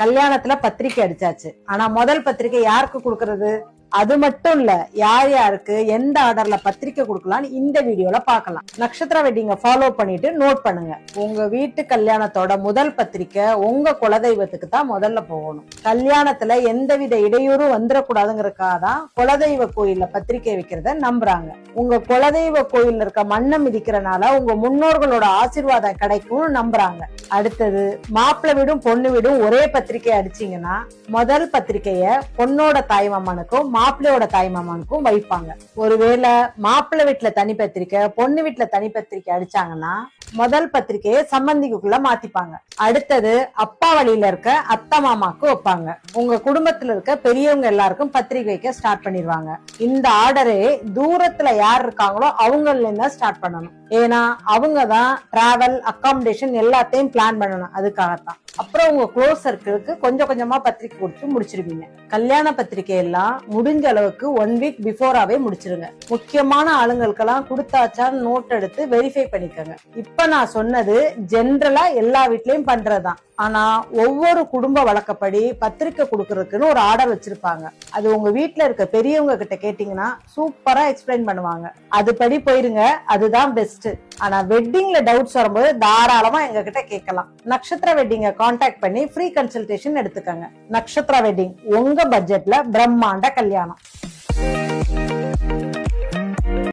கல்யாணத்துல பத்திரிக்கை அடிச்சாச்சு. ஆனா முதல் பத்திரிக்கை யாருக்கு கொடுக்கறது? அது மட்டும் இல்ல யார் யாருக்கு எந்த ஆர்டர்ல பத்திரிக்கை கொடுக்கலாம்னு இந்த வீடியோல பார்க்கலாம். நட்சத்திர வெட்டிங்க ஃபாலோ பண்ணிட்டு நோட் பண்ணுங்க. உங்க வீட்டு கல்யாணத்தோட முதல் பத்திரிக்கை உங்க குலதெய்வத்துக்கு தான் முதல்ல போகணும். கல்யாணத்துல எந்தவித இடையூறும் வந்துடக்கூடாதுங்கிறதுக்காக தான் குலதெய்வ கோயில்ல பத்திரிக்கை வைக்கிறத நம்புறாங்க. உங்க குலதெய்வ கோயில்ல இருக்க மண்ணை மிதிக்கிறனால உங்க முன்னோர்களோட ஆசீர்வாதம் கிடைக்கும்னு நம்புறாங்க. அடுத்தது மாப்பிள்ள வீடும் பொண்ணு வீடும் ஒரே பத்திரிக்கை அடிச்சீங்கன்னா முதல் பத்திரிக்கைய பொண்ணோட தாய்மாமனுக்கும் மாப்பிள்ளையோட தாய்மாமனுக்கும் வைப்பாங்க ஒருவேளை மாப்பிள்ளை வீட்டுல தனி பத்திரிக்கை பொண்ணு வீட்டுல தனி பத்திரிக்கை அடிச்சாங்கன்னா முதல் பத்திரிக்கையை சம்பந்திக்குள்ள மாத்திப்பாங்க. அடுத்தது அப்பா வழியில இருக்க அத்தை மாமாக்கு வைப்பாங்க. உங்க குடும்பத்துல இருக்க பெரியவங்க எல்லாருக்கும் பத்திரிக்கை வைக்க ஸ்டார்ட் பண்ணிடுவாங்க. இந்த ஆர்டரே தூரத்துல யார் இருக்காங்களோ அவங்கள இருந்தா ஸ்டார்ட் பண்ணணும். ஏன்னா அவங்க தான் டிராவல் அக்காமடேஷன் எல்லாத்தையும் பிளான் பண்ணணும். அதுக்காகத்தான். அப்புறம் உங்க க்ளோஸ் சர்க்கிளுக்கு கொஞ்சம் கொஞ்சமா பத்திரிக்கை கொடுத்து முடிச்சிருவீங்க. கல்யாண பத்திரிக்கை எல்லாம் முடிஞ்ச அளவுக்கு ஒன் வீக் பிஃபோராவே முடிச்சிருங்க. முக்கியமான ஆளுங்களுக்கெல்லாம் கொடுத்தாச்சான்னு நோட் எடுத்து வெரிஃபை பண்ணிக்கோங்க. இப்ப நான் சொன்னது ஜென்ரலா எல்லா வீட்லயும் பண்றதுதான். ஆனா ஒவ்வொரு குடும்ப வழக்கப்படி பத்திரிக்கை கொடுக்கறதுக்குன்னு ஒரு ஆர்டர் வச்சிருப்பாங்க. அது உங்க வீட்டில் இருக்க பெரியவங்க கிட்ட கேட்டீங்கன்னா சூப்பரா எக்ஸ்பிளைன் பண்ணுவாங்க. அதுபடி போயிருங்க அதுதான் பெஸ்ட் ஆனா வெட்டிங்ல டவுட்ஸ் வரும்போது தாராளமா எங்க கிட்ட கேட்கலாம். நட்சத்திர வெட்டிங்க காண்டாக்ட் பண்ணி ஃப்ரீ கன்சல்டேஷன் எடுத்துக்கங்க. நட்சத்திர வெட்டிங் உங்க பட்ஜெட்ல பிரம்மாண்ட கல்யாணம்.